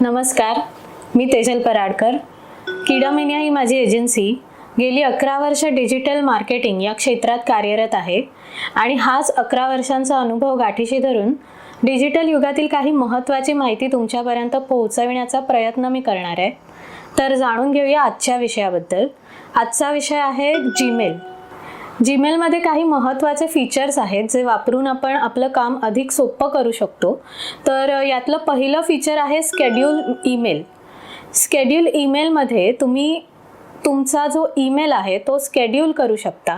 नमस्कार मी तेजल पराडकर. किडामेनिया ही माझी एजन्सी गेली अकरा वर्ष डिजिटल मार्केटिंग या क्षेत्रात कार्यरत आहे आणि हाच अकरा वर्षांचा अनुभव गाठीशी धरून डिजिटल युगातील काही महत्त्वाची माहिती तुमच्यापर्यंत पोहोचविण्याचा प्रयत्न मी करणार आहे. तर जाणून घेऊया आजच्या विषयाबद्दल. आजचा विषय आहे जीमेल जीमेलमध्ये काही महत्त्वाचे फीचर्स आहेत जे वापरून आपण आपलं काम अधिक सोपं करू शकतो. तर यातलं पहिलं फीचर आहे स्केड्यूल ईमेल स्केड्यूल ईमेलमध्ये तुम्ही तुमचा जो ईमेल आहे तो स्केड्यूल करू शकता.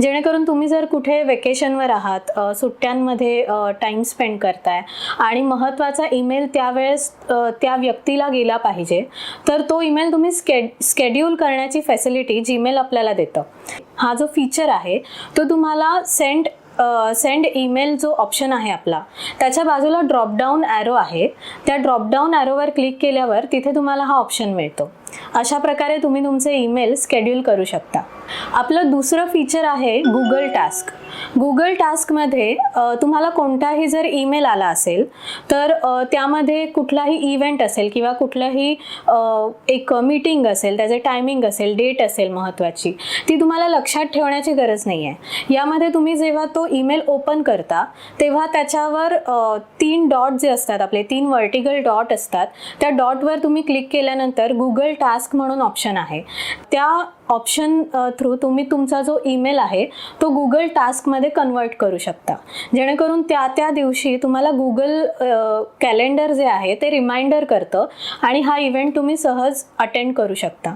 जेणेकरून तुम्ही जर कुठे वेकेशनवर आहात सुट्ट्यांमध्ये टाईम स्पेंड करताय आणि महत्त्वाचा ईमेल त्यावेळेस त्या व्यक्तीला गेला पाहिजे तर तो ईमेल तुम्ही स्के स्केड्यूल करण्याची फॅसिलिटी जीमेल आपल्याला देतं. हा जो फीचर आहे तो तुम्हाला सेंड सेंड ईमेल जो ऑप्शन आहे आपला त्याच्या बाजूला ड्रॉपडाऊन ॲरो आहे. त्या ड्रॉपडाऊन ॲरोवर क्लिक केल्यावर तिथे तुम्हाला हा ऑप्शन मिळतो. अशा प्रकारे तुम्ही तुमचे ईमेल स्केड्यूल करू शकता. आपलं दुसरं फीचर आहे गुगल टास्क गुगल टास्कमध्ये तुम्हाला कोणताही जर ईमेल आला असेल तर त्यामध्ये कुठलाही इव्हेंट असेल किंवा कुठलंही एक मीटिंग असेल त्याचे टायमिंग असेल डेट असेल महत्त्वाची ती तुम्हाला लक्षात ठेवण्याची गरज नाही आहे यामध्ये तुम्ही जेव्हा तो ईमेल ओपन करता तेव्हा त्याच्यावर तीन डॉट जे असतात आपले तीन वर्टिकल डॉट असतात त्या डॉटवर तुम्ही क्लिक केल्यानंतर गुगल टास्क म्हणून ऑप्शन आहे. त्या ऑप्शन थ्रू तुम्ही तुमचा जो ईमेल आहे तो गुगल टास्कमध्ये कन्वर्ट करू शकता. जेणेकरून त्या त्या दिवशी तुम्हाला गुगल कॅलेंडर जे आहे ते रिमाइंडर करतं आणि हा इव्हेंट तुम्ही सहज अटेंड करू शकता.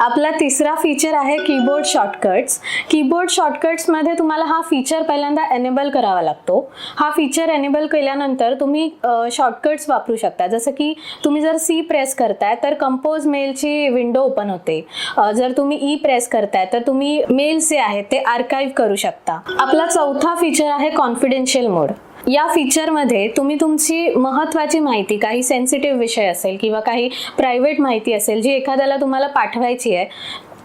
आपला तिसरा फीचर आहे कीबोर्ड शॉर्टकट्स कीबोर्ड शॉर्टकट्समध्ये तुम्हाला हा फीचर पहिल्यांदा एनेबल करावा लागतो. हा फीचर एनेबल केल्यानंतर तुम्ही शॉर्टकट्स वापरू शकता. जसं की तुम्ही जर सी प्रेस करताय तर कंपोज मेलची विंडो ओपन होते. जर तुम्ही e ई प्रेस करताय तर तुम्ही मेल्स जे आहेत ते आर्काईव्ह करू शकता. आपला चौथा फीचर आहे कॉन्फिडेन्शियल मोड या फीचरमध्ये तुम्ही तुमची महत्त्वाची माहिती काही सेन्सिटिव्ह विषय असेल किंवा काही प्रायव्हेट माहिती असेल जी एखाद्याला तुम्हाला पाठवायची आहे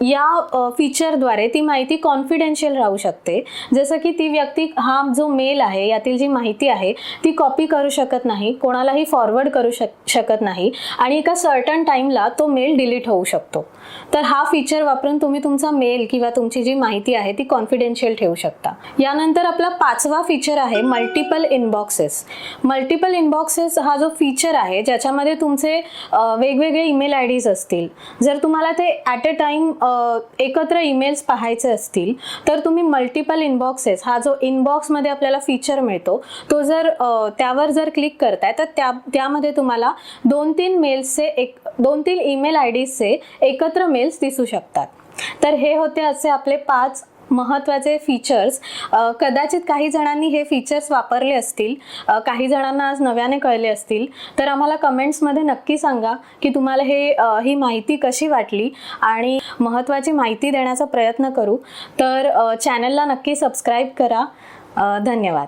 या फीचरद्वारे ती माहिती कॉन्फिडेन्शियल राहू शकते. जसं की ती व्यक्ती हा जो मेल आहे यातील जी माहिती आहे ती कॉपी करू शकत नाही कोणालाही फॉरवर्ड करू शक शकत नाही आणि एका सर्टन टाईमला तो मेल डिलीट होऊ शकतो. तर हा फीचर वापरून तुम्ही तुमचा मेल किंवा तुमची जी माहिती आहे ती कॉन्फिडेन्शियल ठेवू शकता. यानंतर आपला पाचवा फीचर आहे मल्टिपल इनबॉक्सेस मल्टिपल इनबॉक्सेस हा जो फीचर आहे ज्याच्यामध्ये तुमचे वेगवेगळे ईमेल आय डीज असतील. जर तुम्हाला ते ॲट अ टाईम एकत्र ईमेल्स पाहायचे असतील तर तुम्ही मल्टिपल इनबॉक्सेस हा जो इनबॉक्समध्ये आपल्याला फीचर मिळतो तो जर त्यावर जर क्लिक करताय तर त्या त्यामध्ये तुम्हाला दोन तीन मेल्सचे एक दोन तीन ईमेल आय डीजचे एकत्र मेल्स दिसू शकतात. तर हे होते असे आपले पाच महत्त्वाचे फीचर्स कदाचित काही जणांनी हे फीचर्स वापरले असतील काही जणांना आज नव्याने कळले असतील तर आम्हाला कमेंट्समध्ये नक्की सांगा की तुम्हाला हे ही माहिती कशी वाटली आणि महत्त्वाची माहिती देण्याचा प्रयत्न करू. तर चॅनलला नक्की सबस्क्राईब करा. धन्यवाद.